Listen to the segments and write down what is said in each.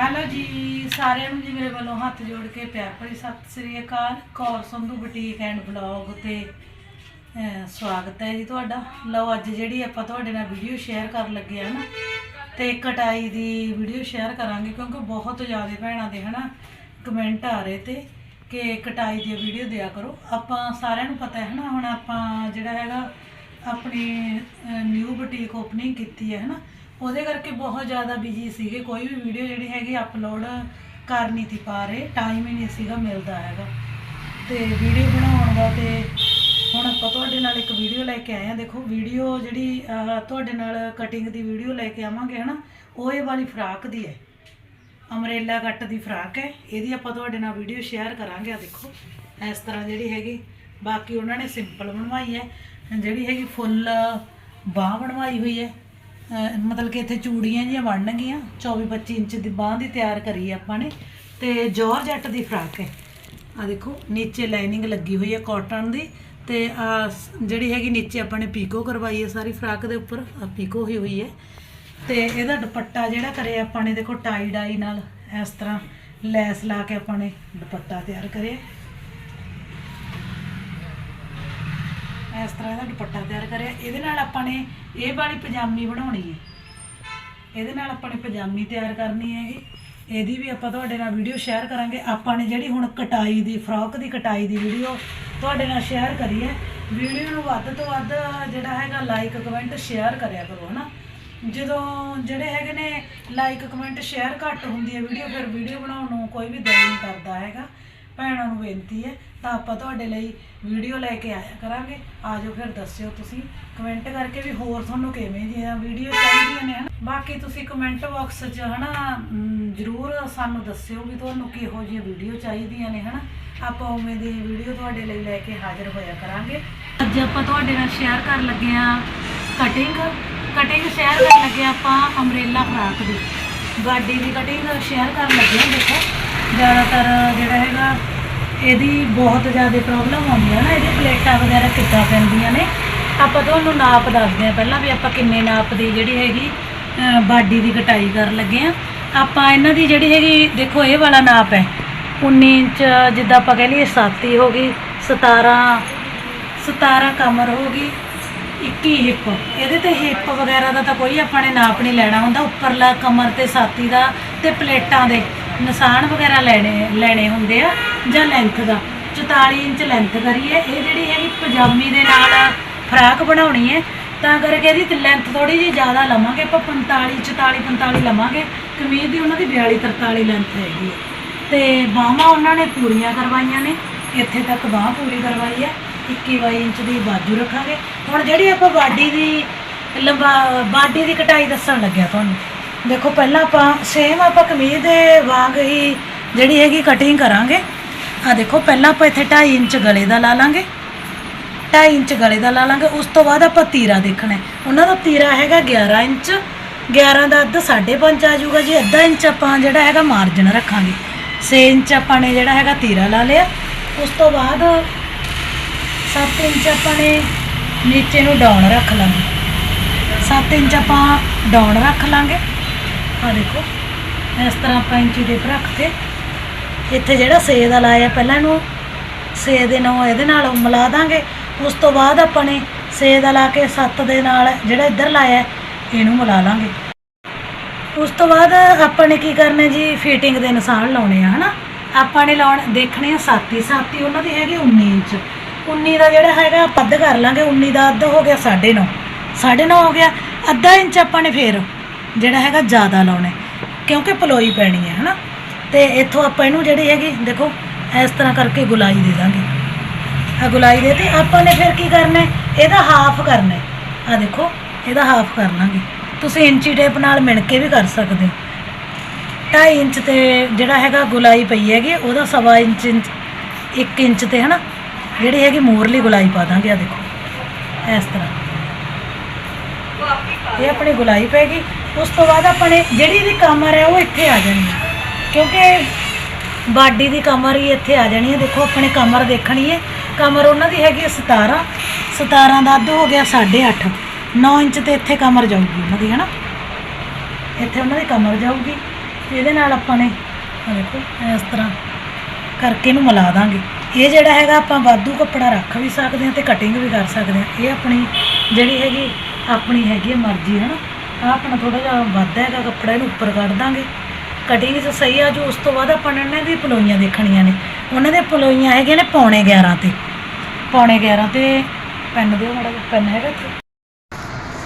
Hello ਜੀ, ਸਾਰਿਆਂ ਨੂੰ ਜੀ ਮੇਰੇ ਵੱਲੋਂ ਹੱਥ ਜੋੜ ਕੇ ਪਿਆਰ ਭਰੀ Sat Sri Akal. Kaur Sandhu boutique and blog ਤੇ ਸਵਾਗਤ ਹੈ ਜੀ ਤੁਹਾਡਾ। ਲਓ, ਅੱਜ ਜਿਹੜੀ ਆਪਾਂ ਤੁਹਾਡੇ ਨਾਲ ਵੀਡੀਓ ਸ਼ੇਅਰ ਕਰਨ ਲੱਗੇ ਆ ਨਾ, ਤੇ ਕਟਾਈ ਦੀ ਵੀਡੀਓ ਸ਼ੇਅਰ ਕਰਾਂਗੇ, ਕਿਉਂਕਿ ਬਹੁਤ ਜ਼ਿਆਦਾ ਭੈਣਾਂ ਦੇ ਹਨਾ ਕਮੈਂਟ ਆ ਰਹੇ ਤੇ ਕਿ ਕਟਾਈ ਦੀ ਵੀਡੀਓ ਦਿਆ ਕਰੋ। ਆਪਾਂ ਸਾਰਿਆਂ ਨੂੰ ਪਤਾ ਹੈ ਨਾ ਹੁਣ ਆਪਾਂ ਜਿਹੜਾ ਹੈਗਾ, ਆਪਣੀ ਨਿਊ ਬੁਟੀਕ ਓਪਨਿੰਗ ਕੀਤੀ ਹੈ ਹਨਾ ਉਹਦੇ ਕਰਕੇ ਬਹੁਤ ਜ਼ਿਆਦਾ ਬਿਜ਼ੀ ਸੀਗੇ। ਕੋਈ ਵੀ ਵੀਡੀਓ ਜਿਹੜੀ ਹੈਗੀ ਅਪਲੋਡ ਕਰ ਨਹੀਂ ਸੀ ਪਾ ਰਹੇ। ਟਾਈਮ ਹੀ ਨਹੀਂ ਸੀਗਾ ਮਿਲਦਾ ਹੈਗਾ। ਤੇ ਵੀਡੀਓ ਬਣਾਉਣ ਦਾ ਤੇ ਹੁਣ ਆਪਾਂ ਤੁਹਾਡੇ ਨਾਲ ਇੱਕ ਵੀਡੀਓ ਲੈ ਕੇ ਆਏ ਆ ਦੇਖੋ ਵੀਡੀਓ ਜਿਹੜੀ ਤੁਹਾਡੇ ਨਾਲ ਕਟਿੰਗ ਦੀ ਵੀਡੀਓ ਲੈ ਕੇ ਆਵਾਂਗੇ, ਹਨਾ? ਉਹ ਇਹ ਵਾਲੀ ਫਰਾਕ ਦੀ ਹੈ। ਅਮਰੇਲਾ ਕੱਟ ਦੀ ਫਰਾਕ ਹੈ। ਇਹਦੀ ਆਪਾਂ ਤੁਹਾਡੇ ਨਾਲ ਵੀਡੀਓ ਸ਼ੇਅਰ ਕਰਾਂਗੇ। ਆ ਦੇਖੋ, ਇਸ ਤਰ੍ਹਾਂ ਜਿਹੜੀ ਹੈਗੀ। ਬਾਕੀ ਉਹਨਾਂ ਨੇ ਸਿੰਪਲ ਬਣਵਾਈ ਹੈ। ਜਿਹੜੀ ਹੈਗੀ ਫੁੱਲ ਬਾਹ ਬਣਵਾਈ ਹੋਈ ਹੈ। ਮਤਲਬ ਕਿ ਇੱਥੇ ਚੂੜੀਆਂ ਜੀਆਂ ਬਣਨਗੀਆਂ 24 25 ਇੰਚ ਦੀ ਬਾਹ ਦੀ ਤਿਆਰ ਕਰੀ ਆਪਾਂ ਨੇ, ਤੇ ਜੋਰਜੱਟ ਦੀ ਫਰਾਕ ਹੈ। ਆ ਦੇਖੋ, ਨੀਚੇ ਲਾਈਨਿੰਗ ਲੱਗੀ ਹੋਈ ਹੈ ਕਾਟਨ ਦੀ, ਤੇ ਆ ਜਿਹੜੀ ਹੈਗੀ ਨੀਚੇ ਆਪਾਂ ਨੇ ਪੀਕੋ ਕਰਵਾਈ ਹੈ ਸਾਰੀ ਫਰਾਕ ਦੇ ਉੱਪਰ ਆ ਪੀਕੋ ਹੋਈ ਹੋਈ ਹੈ। ਤੇ ਇਹਦਾ ਦੁਪੱਟਾ ਜਿਹੜਾ ਕਰਿਆ ਆਪਾਂ ਨੇ, ਦੇਖੋ ਟਾਈ ਡਾਈ ਨਾਲ ਇਸ ਤਰ੍ਹਾਂ ਲੈਸ ਲਾ ਕੇ ਆਪਾਂ ਨੇ ਦੁਪੱਟਾ ਤਿਆਰ ਕਰਿਆ। ਇਸ ਤਰ੍ਹਾਂ ਦਾ ਦੁਪੱਟਾ ਤਿਆਰ ਕਰਿਆ। ਇਹਦੇ ਨਾਲ ਆਪਾਂ ਨੇ ਇਹ ਵਾਲੀ ਪਜਾਮੀ ਬਣਾਉਣੀ ਹੈ। ਇਹਦੇ ਨਾਲ ਆਪਾਂ ਨੇ ਪਜਾਮੀ ਤਿਆਰ ਕਰਨੀ ਹੈਗੀ। ਇਹਦੀ ਵੀ ਆਪਾਂ ਤੁਹਾਡੇ ਨਾਲ ਵੀਡੀਓ ਸ਼ੇਅਰ ਕਰਾਂਗੇ। ਆਪਾਂ ਨੇ ਜਿਹੜੀ ਹੁਣ ਕਟਾਈ ਦੀ, ਫਰੋਕ ਦੀ ਕਟਾਈ ਦੀ ਵੀਡੀਓ ਤੁਹਾਡੇ ਨਾਲ ਸ਼ੇਅਰ ਕਰੀ ਹੈ। ਵੀਡੀਓ ਨੂੰ ਵੱਧ ਤੋਂ ਵੱਧ ਜਿਹੜਾ ਹੈਗਾ ਲਾਈਕ ਕਮੈਂਟ ਸ਼ੇਅਰ ਕਰਿਆ ਕਰੋ, ਹਨਾ। ਜਦੋਂ ਜਿਹੜੇ ਹੈਗੇ ਨੇ ਲਾਈਕ ਕਮੈਂਟ ਸ਼ੇਅਰ ਘੱਟ ਹੁੰਦੀ ਹੈ ਵੀਡੀਓ, ਫਿਰ ਵੀਡੀਓ ਬਣਾਉਣ ਨੂੰ ਕੋਈ ਵੀ ਦਿਲ ਨਹੀਂ ਕਰਦਾ ਹੈਗਾ। ਭੈਣਾਂ ਨੂੰ ਬੇਨਤੀ ਹੈ ਤਾਂ ਆਪਾਂ ਤੁਹਾਡੇ ਲਈ ਵੀਡੀਓ ਲੈ ਕੇ ਆਇਆ ਕਰਾਂਗੇ। ਆਜੋ ਫਿਰ ਦੱਸਿਓ ਤੁਸੀਂ। ਕਮੈਂਟ ਕਰਕੇ ਵੀ ਹੋਰ ਤੁਹਾਨੂੰ ਕਿਵੇਂ ਦੀਆਂ ਵੀਡੀਓ ਚਾਹੀਦੀਆਂ ਨੇ ਹਨਾ? ਬਾਕੀ ਤੁਸੀਂ ਕਮੈਂਟ ਬਾਕਸ 'ਚ ਹਨਾ ਮ, ਜ਼ਰੂਰ ਸਾਨੂੰ ਦੱਸਿਓ ਵੀ ਤੁਹਾਨੂੰ ਕਿਹੋ ਜਿਹੀਆਂ ਵੀਡੀਓ ਚਾਹੀਦੀਆਂ ਨੇ ਹਨਾ? ਆਪਾਂ ਉਵੇਂ ਦੀ ਵੀਡੀਓ ਤੁਹਾਡੇ ਲਈ ਲੈ ਕੇ ਹਾਜ਼ਰ ਹੋਇਆ ਕਰਾਂਗੇ। ਅੱਜ ਆਪਾਂ ਤੁਹਾਡੇ ਨਾਲ ਸ਼ੇਅਰ ਕਰਨ ਲੱਗੇ ਆ ਕਟਿੰਗ ਕਟਿੰਗ ਸ਼ੇਅਰ ਕਰਨ ਲੱਗੇ ਆਪਾਂ ਅਮਰੇਲਾ ਫਰਾਕ ਦੀ। ਗਾਡੀ ਦੀ ਕਟਿੰਗ ਸ਼ੇਅਰ ਕਰਨ ਲੱਗੇ ਹਾਂ ਦੇਖੋ। ਜ਼ਿਆਦਾਤਰ ਜਿਹੜਾ ਹੈਗਾ, ਇਹਦੀ ਬਹੁਤ ਜ਼ਿਆਦਾ ਪ੍ਰੋਬਲਮ ਆਉਂਦੀ ਹੈ ਨਾ, ਇਹਦੀ ਪਲੇਟਾਂ ਵਗੈਰਾ ਕਿੱਦਾਂ ਪੈਂਦੀਆਂ ਨੇ। ਆਪਾਂ ਤੁਹਾਨੂੰ ਨਾਪ ਦੱਸਦੇ ਹਾਂ ਪਹਿਲਾਂ ਵੀ ਆਪਾਂ ਕਿੰਨੇ ਨਾਪ ਦੀ ਜਿਹੜੀ ਹੈਗੀ ਬਾਡੀ ਦੀ ਕਟਾਈ ਕਰਨ ਲੱਗੇ ਆ। ਆਪਾਂ ਇਹਨਾਂ ਦੀ ਜਿਹੜੀ ਹੈਗੀ, ਦੇਖੋ ਇਹ ਵਾਲਾ ਨਾਪ ਹੈ। 19 ਇੰਚ ਜਿੱਦਾਂ ਆਪਾਂ ਕਹਿ ਲਈਏ 7 ਹੀ ਹੋ ਗਈ 17 17 ਕਮਰ ਹੋ ਗਈ 21 ਹਿੱਪ ਇਹਦੇ ਤੇ ਹਿੱਪ ਵਗੈਰਾ ਦਾ ਤਾਂ ਕੋਈ ਆਪਾਂ ਨੇ ਨਾਪ ਨਹੀਂ ਲੈਣਾ ਹੁੰਦਾ, ਉੱਪਰਲਾ ਕਮਰ ਤੇ ਛਾਤੀ ਦਾ ਤੇ ਪਲੇਟਾਂ ਦੇ। ਨਿਸ਼ਾਨ ਵਗੈਰਾ ਲੈਣੇ ਲੈਣੇ ਹੁੰਦੇ ਆ, ਜਾਂ ਲੈਂਥ ਦਾ। 44 ਇੰਚ ਲੈਂਥ ਕਰੀਏ, ਇਹ ਜਿਹੜੀ ਹੈਗੀ ਪਜਾਮੀ ਦੇ ਨਾਲ ਫਰਾਕ ਬਣਾਉਣੀ ਹੈ, ਤਾਂ ਕਰਕੇ ਇਹਦੀ ਲੈਂਥ ਥੋੜੀ ਜਿਹੀ ਜ਼ਿਆਦਾ ਲਵਾਂਗੇ, ਆਪਾਂ 45 44 45 ਲਵਾਂਗੇ, ਕਮੀਜ਼ ਦੀ ਉਹਨਾਂ ਦੀ 42 43 ਲੈਂਥ ਹੈਗੀ ਹੈ। ਤੇ ਬਾਹਾਂ ਉਹਨਾਂ ਨੇ ਪੂਰੀਆਂ ਕਰਵਾਈਆਂ ਨੇ, ਇੱਥੇ ਤੱਕ ਬਾਹ ਪੂਰੀ ਕਰਵਾਈ ਹੈ 21 22 ਇੰਚ ਦੀ ਬਾਜੂ ਰੱਖਾਂਗੇ। ਹੁਣ ਜਿਹੜੀ ਆਪਾਂ ਬਾਡੀ ਦੀ ਲੰਬਾ, ਬਾਡੀ ਦੀ ਕਟਾਈ ਦੱਸਣ ਲੱਗਿਆ ਤੁਹਾਨੂੰ ਦੇਖੋ, ਪਹਿਲਾਂ ਆਪਾਂ ਸੇਮ ਆਪਾਂ ਕਮੀਜ਼ ਦੇ ਵਾਂਗ ਹੀ ਜਿਹੜੀ ਹੈਗੀ ਕਟਿੰਗ ਕਰਾਂਗੇ। ਆ ਦੇਖੋ, ਪਹਿਲਾਂ ਆਪਾਂ ਇੱਥੇ 2.5 ਇੰਚ ਗਲੇ ਦਾ ਲਾ ਲਾਂਗੇ। 2.5 ਇੰਚ ਗਲੇ ਦਾ ਲਾ ਲਾਂਗੇ। ਉਸ ਤੋਂ ਬਾਅਦ ਆਪਾਂ ਤੀਰਾ ਦੇਖਣਾ ਉਹਨਾਂ ਦਾ ਤੀਰਾ ਹੈਗਾ 11 ਇੰਚ। 11 ਦਾ ਅੱਧ 5.5 ਆ ਜਾਊਗਾ ਜੀ। ਅੱਧਾ ਇੰਚ ਆਪਾਂ ਜਿਹੜਾ ਹੈਗਾ ਮਾਰਜਨ ਰੱਖਾਂਗੇ। 6 ਇੰਚ ਆਪਾਂ ਨੇ ਜਿਹੜਾ ਹੈਗਾ ਤੀਰਾ ਲਾ ਲਿਆ। ਉਸ ਤੋਂ ਬਾਅਦ 7 ਇੰਚ ਆਪਾਂ ਨੇ ਨੀਚੇ ਨੂੰ ਡਾਊਨ ਰੱਖ ਲਾਂਗੇ। 7 ਇੰਚ ਆਪਾਂ ਡਾਊਨ ਰੱਖ ਲਾਂਗੇ। ਆ ਦੇਖੋ, ਇਸ ਤਰ੍ਹਾਂ ਆਪਾਂ ਇੰਚੀ ਦੇ ਰੱਖ ਕੇ ਇੱਥੇ ਜਿਹੜਾ ਸੇ ਦਾ ਲਾਇਆ, ਪਹਿਲਾਂ ਇਹਨੂੰ ਸੇ ਦੇ ਨਾਲ ਇਹਦੇ ਨਾਲ ਮਿਲਾ ਦਾਂਗੇ। ਉਸ ਤੋਂ ਬਾਅਦ ਆਪਾਂ ਨੇ ਸੇ ਦਾ ਲਾ ਕੇ 7 ਦੇ ਨਾਲ ਜਿਹੜਾ ਇੱਧਰ ਲਾਇਆ, ਇਹਨੂੰ ਮਿਲਾ ਲਾਂਗੇ। ਉਸ ਤੋਂ ਬਾਅਦ ਆਪਾਂ ਨੇ ਕੀ ਕਰਨਾ ਜੀ ਫਿਟਿੰਗ ਦੇ ਨਿਸ਼ਾਨ ਲਾਉਣੇ ਆ, ਹਨਾ? ਆਪਾਂ ਨੇ ਲਾਉਣ, ਦੇਖਣੇ ਆ ਸਾਤੀ ਸਾਤੀ ਉਹਨਾਂ ਦੀ ਹੈਗੀ 19 ਇੰਚ। 19 ਦਾ ਜਿਹੜਾ ਹੈਗਾ, ਆਪਾਂ ਅੱਧ ਕਰ ਲਾਂਗੇ 19 ਦਾ ਅੱਧ ਹੋ ਗਿਆ 9.5 9.5 ਹੋ ਗਿਆ, ਅੱਧਾ ਇੰਚ ਆਪਾਂ ਨੇ ਫੇਰ ਜਿਹੜਾ ਹੈਗਾ ਜ਼ਿਆਦਾ ਲਾਉਣਾ ਕਿਉਂਕਿ ਪਲੋਈ ਪੈਣੀ ਹੈ, ਹਨਾ? ਤੇ ਇੱਥੋਂ ਆਪਾਂ ਇਹਨੂੰ ਜਿਹੜੀ ਹੈਗੀ, ਦੇਖੋ, ਇਸ ਤਰ੍ਹਾਂ ਕਰਕੇ ਗੁਲਾਈ ਦੇ ਦਾਂਗੇ। ਆ ਗੁਲਾਈ ਦੇ ਤੇ ਆਪਾਂ ਨੇ ਫਿਰ ਕੀ ਕਰਨਾ ਇਹਦਾ ਹਾਫ ਕਰਨਾ ਆ ਦੇਖੋ, ਇਹਦਾ ਹਾਫ ਕਰ ਲਾਂਗੇ। ਤੁਸੀਂ ਇੰਚੀ ਟੇਪ ਨਾਲ ਮਿਣ ਕੇ ਵੀ ਕਰ ਸਕਦੇ ਹੋ। 2.5 ਇੰਚ ਤੇ ਜਿਹੜਾ ਹੈਗਾ ਗੁਲਾਈ ਪਈ ਹੈਗੀ, ਉਹਦਾ ਸਵਾ ਇੰਚ ਇੰਚ 1 ਇੰਚ ਤੇ, ਹਨਾ? ਜਿਹੜੀ ਹੈਗੀ ਮੋਰਲੀ ਗੁਲਾਈ ਪਾ ਦਾਂਗੇ ਆ ਦੇਖੋ। ਇਸ ਤਰ੍ਹਾਂ। ਇਹ ਆਪਣੀ ਗੁਲਾਈ ਪੈ ਗਈ। ਉਸ ਤੋਂ ਬਾਅਦ ਆਪਣੇ ਜਿਹੜੀ ਇਹਦੀ ਕਮਰ ਹੈ ਉਹ ਇੱਥੇ ਆ ਜਾਣੀ ਹੈ। ਕਿਉਂਕਿ ਬਾਡੀ ਦੀ ਕਮਰ ਹੀ ਇੱਥੇ ਆ ਜਾਣੀ ਹੈ। ਦੇਖੋ, ਆਪਣੇ ਕਮਰ ਦੇਖਣੀ ਹੈ। ਕਮਰ ਉਹਨਾਂ ਦੀ ਹੈਗੀ ਹੈ 17 17 ਦਾ ਅੱਧ ਹੋ ਗਿਆ 8.5 9 ਇੰਚ ਤੇ ਇੱਥੇ ਕਮਰ ਜਾਊਗੀ ਉਹਨਾਂ ਦੀ, ਹਨਾ? ਇੱਥੇ ਉਹਨਾਂ ਦੀ ਕਮਰ ਜਾਊਗੀ। ਇਹਦੇ ਨਾਲ ਆਪਾਂ ਨੇ ਦੇਖੋ, ਇਸ ਤਰ੍ਹਾਂ ਕਰਕੇ ਇਹਨੂੰ ਮਿਲਾ ਦਾਂਗੇ। ਇਹ ਜਿਹੜਾ ਹੈਗਾ, ਆਪਾਂ ਵਾਧੂ ਕੱਪੜਾ ਰੱਖ ਵੀ ਸਕਦੇ ਹਾਂ ਤੇ ਕਟਿੰਗ ਵੀ ਕਰ ਸਕਦੇ ਹਾਂ। ਇਹ ਆਪਣੀ ਜਿਹੜੀ ਹੈਗੀ, ਆਪਣੀ ਹੈਗੀ ਹੈ ਮਰਜ਼ੀ ਹੈ ਨਾ ਆਹ ਆਪਣਾ ਥੋੜਾ ਜਿਹਾ ਵੱਧ ਹੈਗਾ ਕੱਪੜਾ ਇਹਨੂੰ ਉੱਪਰ ਕੱਢ ਦਾਂਗੇ। ਕਟਿੰਗ 'ਚ ਸਹੀ ਆ, ਜੋ ਉਸ ਤੋਂ ਬਾਅਦ ਆਪਾਂ ਨੇ ਇਹਨਾਂ ਦੀ ਪਲੋਈਆਂ ਦੇਖਣੀਆਂ ਨੇ। ਉਹਨਾਂ ਦੇ ਪਲੋਈਆਂ ਹੈਗੀਆਂ ਨੇ ਪੌਣੇ 11 ਤੇ। ਪੌਣੇ 11 ਤੇ ਪੈਨ ਦਿਓ ਮਾੜਾ ਜਿਹਾ ਪੈਨ ਹੈਗਾ ਇੱਥੇ।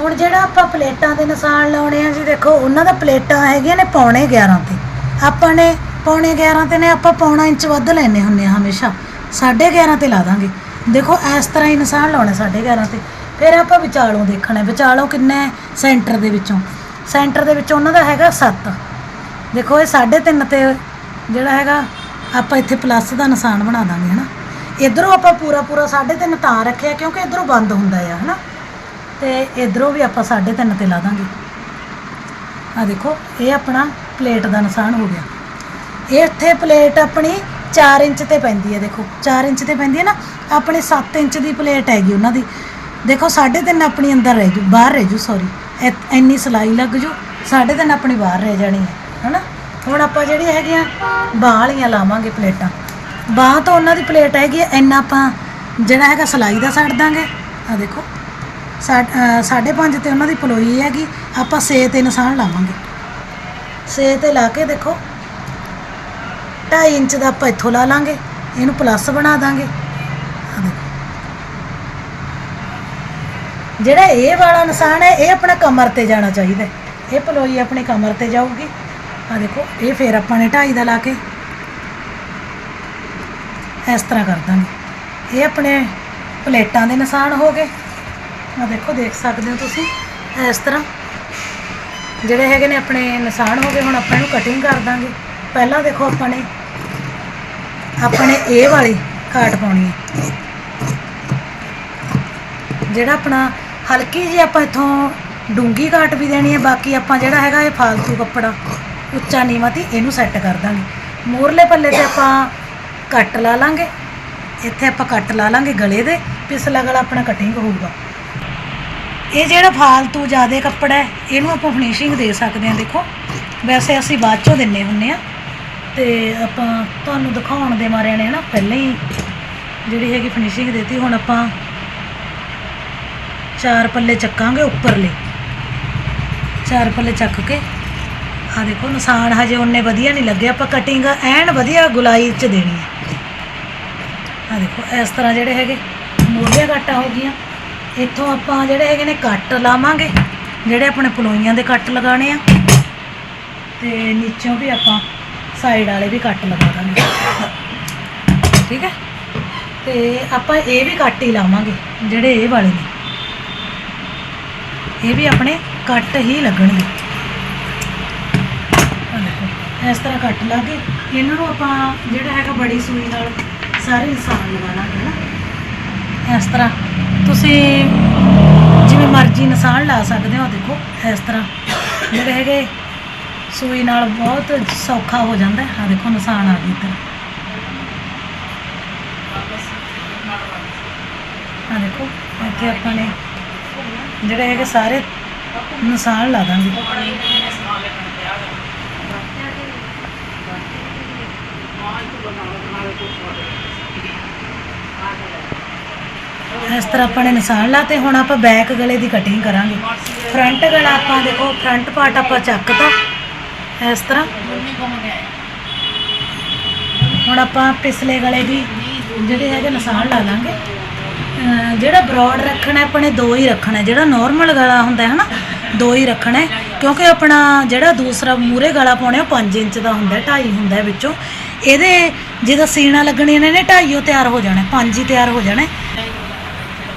ਹੁਣ ਜਿਹੜਾ ਆਪਾਂ ਪਲੇਟਾਂ ਦੇ ਨਿਸ਼ਾਨ ਲਾਉਣੇ ਆ ਜੀ, ਦੇਖੋ, ਉਹਨਾਂ ਦਾ ਪਲੇਟਾਂ ਹੈਗੀਆਂ ਨੇ ਪੌਣੇ 11 ਤੇ। ਆਪਾਂ ਨੇ ਪੌਣੇ 11 ਤੇ ਨੇ, ਆਪਾਂ ਪੌਣਾ ਇੰਚ ਵੱਧ ਲੈਨੇ ਹੁੰਨੇ ਆ ਹਮੇਸ਼ਾ। 11.5 ਤੇ ਲਾ ਦਾਂਗੇ। ਦੇਖੋ, ਇਸ ਤਰ੍ਹਾਂ ਹੀ ਨਿਸ਼ਾਨ ਲਾਉਣੇ 11.5 ਤੇ। ਫਿਰ ਆਪਾਂ ਵਿਚਾਲੋਂ ਦੇਖਣਾ ਹੈ। ਵਿਚਾਲੋਂ ਕਿੰਨਾ ਹੈ ਸੈਂਟਰ ਦੇ ਵਿੱਚੋਂ। ਸੈਂਟਰ ਦੇ ਵਿੱਚੋਂ ਉਹਨਾਂ ਦਾ ਹੈਗਾ 7 ਦੇਖੋ ਇਹ 3.5 ਤੇ ਜਿਹੜਾ ਹੈਗਾ, ਆਪਾਂ ਇੱਥੇ ਪਲੱਸ ਦਾ ਨਿਸ਼ਾਨ ਬਣਾ ਦਾਂਗੇ, ਹਨਾ। ਇਧਰੋਂ ਆਪਾਂ ਪੂਰਾ ਪੂਰਾ 3.5 ਤਾਂ ਰੱਖਿਆ, ਕਿਉਂਕਿ ਇਧਰੋਂ ਬੰਦ ਹੁੰਦਾ ਆ, ਹਨਾ। ਤੇ ਇਧਰੋਂ ਵੀ ਆਪਾਂ 3.5 ਤੇ ਲਾ ਦਾਂਗੇ। ਆ ਦੇਖੋ, ਇਹ ਆਪਣਾ ਪਲੇਟ ਦਾ ਨਿਸ਼ਾਨ ਹੋ ਗਿਆ। ਇਹ ਇੱਥੇ ਪਲੇਟ ਆਪਣੀ 4 ਇੰਚ ਤੇ ਪੈਂਦੀ ਹੈ, ਦੇਖੋ। 4 ਇੰਚ ਤੇ ਪੈਂਦੀ ਹੈ ਨਾ, ਆਪਣੀ 7 ਇੰਚ ਦੀ ਪਲੇਟ ਹੈਗੀ ਉਹਨਾਂ ਦੀ। ਦੇਖੋ 3.5 ਆਪਣੀ ਅੰਦਰ ਰਹਿ ਜੂ, ਬਾਹਰ ਰਹਿ ਜੂ ਸੌਰੀ ਇੰਨੀ ਸਲਾਈ ਲੱਗ ਜੂ 3.5 ਆਪਣੀ ਬਾਹਰ ਰਹਿ ਜਾਣੀ ਹੈ ਹਨਾ? ਹੁਣ ਆਪਾਂ ਜਿਹੜੀਆਂ ਹੈਗੀਆਂ, ਬਾਹ ਵਾਲੀਆਂ ਲਾਵਾਂਗੇ ਪਲੇਟਾਂ। ਬਾਹ ਤੋਂ ਉਹਨਾਂ ਦੀ ਪਲੇਟ ਹੈਗੀ ਹੈ ਇੰਨਾ ਆਪਾਂ ਜਿਹੜਾ ਹੈਗਾ ਸਲਾਈ ਦਾ ਛੱਡ ਦਾਂਗੇ। ਆ ਦੇਖੋ, ਸਾ- ਅਹ ਸਾਢੇ ਪੰਜ ਤੇ ਉਹਨਾਂ ਦੀ ਪਲੋਈ ਹੈਗੀ, ਆਪਾਂ 6 ਤੇ ਨਿਸ਼ਾਨ ਲਾਵਾਂਗੇ। 6 ਤੇ ਲਾ ਕੇ ਦੇਖੋ 2.5 ਇੰਚ ਦਾ ਆਪਾਂ ਇੱਥੋਂ ਲਾ ਲਾਂਗੇ, ਇਹਨੂੰ ਪਲੱਸ ਬਣਾ ਦਾਂਗੇ। ਆ ਦੇਖੋ। ਜਿਹੜਾ ਇਹ ਵਾਲਾ ਨਿਸ਼ਾਨ ਹੈ, ਇਹ ਆਪਣਾ ਕਮਰ ਤੇ ਜਾਣਾ ਚਾਹੀਦਾ ਇਹ ਪਲੋਈ ਆਪਣੀ ਕਮਰ ਤੇ ਜਾਊਗੀ। ਆ ਦੇਖੋ, ਇਹ ਫੇਰ ਆਪਾਂ ਨੇ ਢਾਈ ਦਾ ਲਾ ਕੇ ਇਸ ਤਰ੍ਹਾਂ ਕਰ ਦਾਂਗੇ। ਇਹ ਆਪਣੇ ਪਲੇਟਾਂ ਦੇ ਨਿਸ਼ਾਨ ਹੋ ਗਏ। ਆ ਦੇਖੋ, ਦੇਖ ਸਕਦੇ ਹੋ ਤੁਸੀਂ, ਇਸ ਤਰ੍ਹਾਂ। ਜਿਹੜੇ ਹੈਗੇ ਨੇ ਆਪਣੇ ਨਿਸ਼ਾਨ ਹੋ ਗਏ, ਹੁਣ ਆਪਾਂ ਇਹਨੂੰ ਕਟਿੰਗ ਕਰ ਦਾਂਗੇ। ਪਹਿਲਾਂ ਦੇਖੋ ਆਪਾਂ ਨੇ ਆਪਣੇ ਇਹ ਵਾਲੀ ਕਾਟ ਪਾਉਣੀ ਹੈ। ਜਿਹੜਾ ਆਪਣਾ ਹਲਕੀ ਜੀ ਆਪਾਂ ਇਥੋਂ ਡੂੰਗੀ ਕਾਟ ਵੀ ਦੇਣੀ ਹੈ, ਬਾਕੀ ਆਪਾਂ ਜਿਹੜਾ ਹੈਗਾ ਇਹ ਫਾਲਤੂ ਕੱਪੜਾ ਉੱਚਾ ਨੀਵਾਂ ਤੇ ਇਹਨੂੰ ਸੈੱਟ ਕਰ ਦਾਂਗੇ। ਮੂਰਲੇ ਪੱਲੇ ਤੇ ਆਪਾਂ ਕੱਟ ਲਾ ਲਾਂਗੇ। ਇੱਥੇ ਆਪਾਂ ਕੱਟ ਲਾ ਲਾਂਗੇ ਗਲੇ ਦੇ ਪਿਛਲਾ ਗਲਾ ਆਪਣਾ ਕਟਿੰਗ ਹੋਊਗਾ। ਇਹ ਜਿਹੜਾ ਫਾਲਤੂ ਜ਼ਿਆਦਾ ਕੱਪੜਾ ਹੈ, ਇਹਨੂੰ ਆਪਾਂ ਫਿਨਿਸ਼ਿੰਗ ਦੇ ਸਕਦੇ ਹਾਂ, ਦੇਖੋ। ਵੈਸੇ ਅਸੀਂ ਬਾਅਦ ਚੋਂ ਦਿੰਨੇ ਹੁੰਨੇ ਆ ਤੇ ਆਪਾਂ ਤੁਹਾਨੂੰ ਦਿਖਾਉਣ ਦੇ ਮਾਰਿਆਂ ਨੇ ਨਾ, ਪਹਿਲਾਂ ਹੀ ਜਿਹੜੀ ਹੈਗੀ ਫਿਨਿਸ਼ਿੰਗ ਦਿੱਤੀ, ਹੁਣ ਆਪਾਂ ਚਾਰ ਪੱਲੇ ਚੱਕਾਂਗੇ ਉੱਪਰਲੇ। ਚਾਰ ਪੱਲੇ ਚੱਕ ਕੇ। ਆ ਦੇਖੋ ਨਿਸ਼ਾਨ ਹਜੇ ਉਹਨੇ ਵਧੀਆ ਨਹੀਂ ਲੱਗੇ। ਆਪਾਂ ਕਟਿੰਗ ਐਨ ਵਧੀਆ ਗੁਲਾਈ ਚ ਦੇਣੀ ਹੈ। ਆ ਦੇਖੋ, ਇਸ ਤਰ੍ਹਾਂ ਜਿਹੜੇ ਹੈਗੇ ਮੋਢੀਆਂ ਕੱਟਾਂ ਹੋ ਗਈਆਂ। ਇੱਥੋਂ ਆਪਾਂ ਜਿਹੜੇ ਹੈਗੇ ਨੇ ਕੱਟ ਲਾਵਾਂਗੇ, ਜਿਹੜੇ ਆਪਣੇ ਪਲੋਈਆਂ ਦੇ ਕੱਟ ਲਗਾਣੇ ਆ। ਤੇ ਨੀਚੋਂ ਵੀ ਆਪਾਂ ਸਾਈਡ ਵਾਲੇ ਵੀ ਕੱਟ ਲਗਾ ਦਾਂਗੇ। ਠੀਕ ਹੈ? ਤੇ ਆਪਾਂ ਇਹ ਵੀ ਕੱਟ ਹੀ ਲਾਵਾਂਗੇ, ਜਿਹੜੇ ਇਹ ਵਾਲੇ ਨੇ। ਇਹ ਵੀ ਆਪਣੇ ਕੱਟ ਹੀ ਲੱਗਣਗੇ। ਦੇਖੋ, ਇਸ ਤਰ੍ਹਾਂ ਕੱਟ ਲਾ ਕੇ ਇਹਨਾਂ ਨੂੰ ਆਪਾਂ ਜਿਹੜਾ ਹੈਗਾ ਬੜੀ ਸੂਈ ਨਾਲ ਸਾਰੇ ਨਿਸ਼ਾਨ ਲਗਾ ਲਾਂਗੇ ਨਾ ਇਸ ਤਰ੍ਹਾਂ ਤੁਸੀਂ ਜਿਵੇਂ ਮਰਜ਼ੀ ਨਿਸ਼ਾਨ ਲਾ ਸਕਦੇ ਹੋ ਦੇਖੋ ਇਸ ਤਰ੍ਹਾਂ। ਜਿਹੜੇ ਹੈਗੇ ਸੂਈ ਨਾਲ ਬਹੁਤ ਸੌਖਾ ਹੋ ਜਾਂਦਾ ਹੈ। ਆ ਦੇਖੋ ਨਿਸ਼ਾਨ ਆ ਗਏ ਇੱਧਰ। ਆ ਦੇਖੋ ਇੱਥੇ ਆਪਾਂ ਨੇ ਜਿਹੜੇ ਹੈਗੇ ਸਾਰੇ ਨਿਸ਼ਾਨ ਲਾ ਦਾਂਗੇ। ਇਸ ਤਰ੍ਹਾਂ ਆਪਾਂ ਨੇ ਨਿਸ਼ਾਨ ਲਾਤੇ ਹੁਣ ਆਪਾਂ ਬੈਕ ਗਲੇ ਦੀ ਕਟਿੰਗ ਕਰਾਂਗੇ। ਫਰੰਟ ਗਲਾ ਆਪਾਂ ਦੇਖੋ ਫਰੰਟ ਪਾਰਟ ਆਪਾਂ ਚੱਕਤਾ। ਇਸ ਤਰ੍ਹਾਂ। ਹੁਣ ਆਪਾਂ ਪਿਛਲੇ ਗਲੇ ਦੀ ਜਿਹੜੇ ਹੈਗੇ ਨਿਸ਼ਾਨ ਲਾ ਲਾਂਗੇ ਜਿਹੜਾ ਬ੍ਰੌਡ ਰੱਖਣਾ ਆਪਣੇ ਦੋ ਹੀ ਰੱਖਣਾ ਜਿਹੜਾ ਨਾਰਮਲ ਗਲਾ ਹੁੰਦਾ ਹੈ ਨਾ, ਦੋ ਹੀ ਰੱਖਣਾ ਕਿਉਂਕਿ ਆਪਣਾ ਜਿਹੜਾ ਦੂਸਰਾ ਮੂਰੇ ਗਲਾ ਪਾਉਣੇ ਉਹ 5 ਇੰਚ ਦਾ ਹੁੰਦਾ 2.5 ਹੁੰਦਾ ਵਿੱਚੋਂ। ਇਹਦੇ ਜਿਹਦਾ ਸੀਣਾ ਲੱਗਣੀ ਨੇ ਨੇ 2.5 ਤਿਆਰ ਹੋ ਜਾਣਾ 5 ਹੀ ਤਿਆਰ ਹੋ ਜਾਣਾ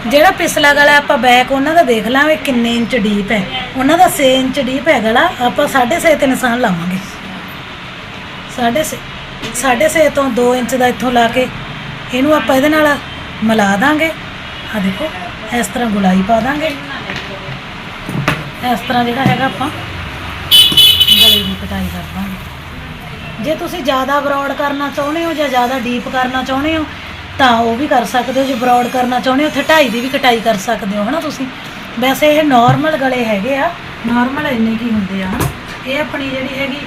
ਜਿਹੜਾ ਪਿਛਲਾ ਗਲਾ ਆਪਾਂ ਬੈਕ ਉਹਨਾਂ ਦਾ ਦੇਖ ਲਾਂਗੇ ਕਿੰਨੇ ਇੰਚ ਡੀਪ ਹੈ। ਉਹਨਾਂ ਦਾ 6 ਇੰਚ ਡੀਪ ਹੈ ਗਲਾ, ਆਪਾਂ 6.5 ਤੇ ਨਿਸ਼ਾਨ ਲਾਵਾਂਗੇ। 6.5 6.5 ਤੋਂ 2 ਇੰਚ ਦਾ ਇੱਥੋਂ ਲਾ ਕੇ, ਇਹਨੂੰ ਆਪਾਂ ਇਹਦੇ ਨਾਲ ਮਿਲਾ ਦਾਂਗੇ। ਆ ਦੇਖੋ, ਇਸ ਤਰ੍ਹਾਂ ਗੁਲਾਈ ਪਾ ਦਾਂਗੇ। ਇਸ ਤਰ੍ਹਾਂ ਜਿਹੜਾ ਹੈਗਾ ਆਪਾਂ ਗਲੇ ਦੀ ਕਟਾਈ ਕਰ ਦਾਂਗੇ। ਜੇ ਤੁਸੀਂ ਜ਼ਿਆਦਾ ਬਰੌਡ ਕਰਨਾ ਚਾਹੁੰਦੇ ਹੋ ਜਾਂ ਜ਼ਿਆਦਾ ਡੀਪ ਕਰਨਾ ਚਾਹੁੰਦੇ ਹੋ, ਤਾਂ ਉਹ ਵੀ ਕਰ ਸਕਦੇ ਹੋ। ਜੇ ਬਰੌਡ ਕਰਨਾ ਚਾਹੁੰਦੇ ਹੋ, ਉੱਥੇ ਢਾਈ ਦੀ ਵੀ ਕਟਾਈ ਕਰ ਸਕਦੇ ਹੋ, ਹਨਾ ਤੁਸੀਂ? ਵੈਸੇ ਇਹ ਨਾਰਮਲ ਗਲੇ ਹੈਗੇ ਆ। ਨਾਰਮਲ ਇੰਨੇ ਕੀ ਹੁੰਦੇ ਆ, ਹਨਾ? ਇਹ ਆਪਣੀ ਜਿਹੜੀ ਹੈਗੀ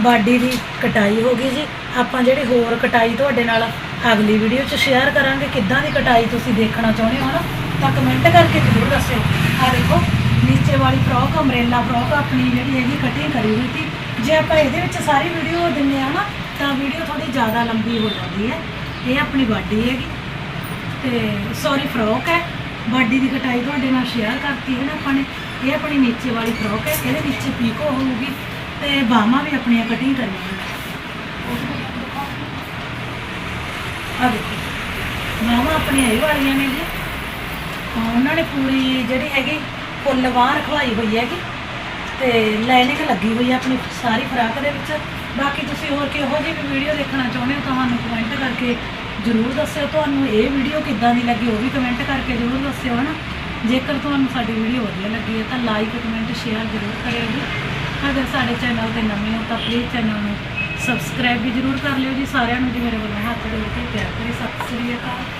ਬਾਡੀ ਦੀ ਕਟਾਈ ਹੋ ਗਈ ਜੀ। ਆਪਾਂ ਜਿਹੜੀ ਹੋਰ ਕਟਾਈ ਤੁਹਾਡੇ ਨਾਲ ਅਗਲੀ ਵੀਡੀਓ 'ਚ ਸ਼ੇਅਰ ਕਰਾਂਗੇ ਕਿੱਦਾਂ ਦੀ ਕਟਾਈ ਤੁਸੀਂ ਦੇਖਣਾ ਚਾਹੁੰਦੇ ਹੋ ਨਾ ਤਾਂ ਕਮੈਂਟ ਕਰਕੇ ਜ਼ਰੂਰ ਦੱਸਿਓ। ਆ ਦੇਖੋ, ਨੀਚੇ ਵਾਲੀ ਫਰੋਕ ਅਮਰੇਲਾ ਫਰੋਕ ਆਪਣੀ ਜਿਹੜੀ ਹੈਗੀ ਕਟਿੰਗ ਕਰੀ ਹੋਈ ਸੀ। ਜੇ ਆਪਾਂ ਇਹਦੇ ਵਿੱਚ ਸਾਰੀ ਵੀਡੀਓ ਦਿੰਦੇ ਆ ਨਾ, ਤਾਂ ਵੀਡੀਓ ਥੋੜੀ ਜ਼ਿਆਦਾ ਲੰਬੀ ਹੋ ਜਾਂਦੀ ਹੈ। ਇਹ ਆਪਣੀ ਬਾਡੀ ਹੈਗੀ। ਤੇ ਸੌਰੀ ਫਰੋਕ ਹੈ। ਬਾਡੀ ਦੀ ਕਟਾਈ ਤੁਹਾਡੇ ਨਾਲ ਸ਼ੇਅਰ ਕਰਤੀ ਹੈ ਨਾ ਆਪਾਂ ਨੇ। ਇਹ ਆਪਣੀ ਨੀਚੇ ਵਾਲੀ ਫਰੋਕ ਹੈ। ਇਹਦੇ ਵਿੱਚ ਪੀਕੋ ਹੋਊਗੀ ਤੇ ਬਾਹਾਂ ਵੀ ਆਪਣੀਆਂ ਕਟਿੰਗ ਕਰਨੀਆਂ ਆ ਦੇਖੋ ਬਾਹਾਂ ਆਪਣੀਆਂ ਇਹ ਵਾਲੀਆਂ ਨੇ ਜੀ। ਤਾਂ ਉਹਨਾਂ ਨੇ ਪੂਰੀ ਜਿਹੜੀ ਹੈਗੀ, ਫੁੱਲ ਬਾਂਹ ਰਖਵਾਈ ਹੋਈ ਹੈਗੀ। ਤੇ ਲਾਈਨਿੰਗ ਲੱਗੀ ਹੋਈ ਹੈ ਆਪਣੀ ਸਾਰੀ ਫਰਾਕ ਦੇ ਵਿੱਚ। ਬਾਕੀ ਤੁਸੀਂ ਹੋਰ ਕਿਹੋ ਜਿਹੀ ਵੀਡੀਓ ਦੇਖਣਾ ਚਾਹੁੰਦੇ ਹੋ ਤੁਹਾਨੂੰ ਕਮੈਂਟ ਕਰਕੇ ਜ਼ਰੂਰ ਦੱਸਿਓ। ਤੁਹਾਨੂੰ ਇਹ ਵੀਡੀਓ ਕਿੱਦਾਂ ਦੀ ਲੱਗੀ, ਉਹ ਵੀ ਕਮੈਂਟ ਕਰਕੇ ਜ਼ਰੂਰ ਦੱਸਿਓ, ਹਨਾ? ਜੇਕਰ ਤੁਹਾਨੂੰ ਸਾਡੀ ਵੀਡੀਓ ਵਧੀਆ ਲੱਗੀ ਹੈ, ਤਾਂ ਲਾਈਕ ਕਮੈਂਟ ਸ਼ੇਅਰ ਜ਼ਰੂਰ ਕਰਿਓ ਜੀ। ਅਗਰ ਸਾਡੇ ਚੈਨਲ ਤੇ ਨਵੇਂ ਹੋ, ਤਾਂ ਪਲੀਜ਼ ਚੈਨਲ ਨੂੰ ਸਬਸਕ੍ਰਾਈਬ ਵੀ ਜ਼ਰੂਰ ਕਰ ਲਿਓ ਜੀ ਸਾਰਿਆਂ ਨੂੰ ਜੀ ਮੇਰੇ ਵੱਲੋਂ ਹੱਥ ਜੋੜ ਕੇ। ਪਿਆਰ ਭਰੀ ਸਤਿ ਸ੍ਰੀ ਅਕਾਲ।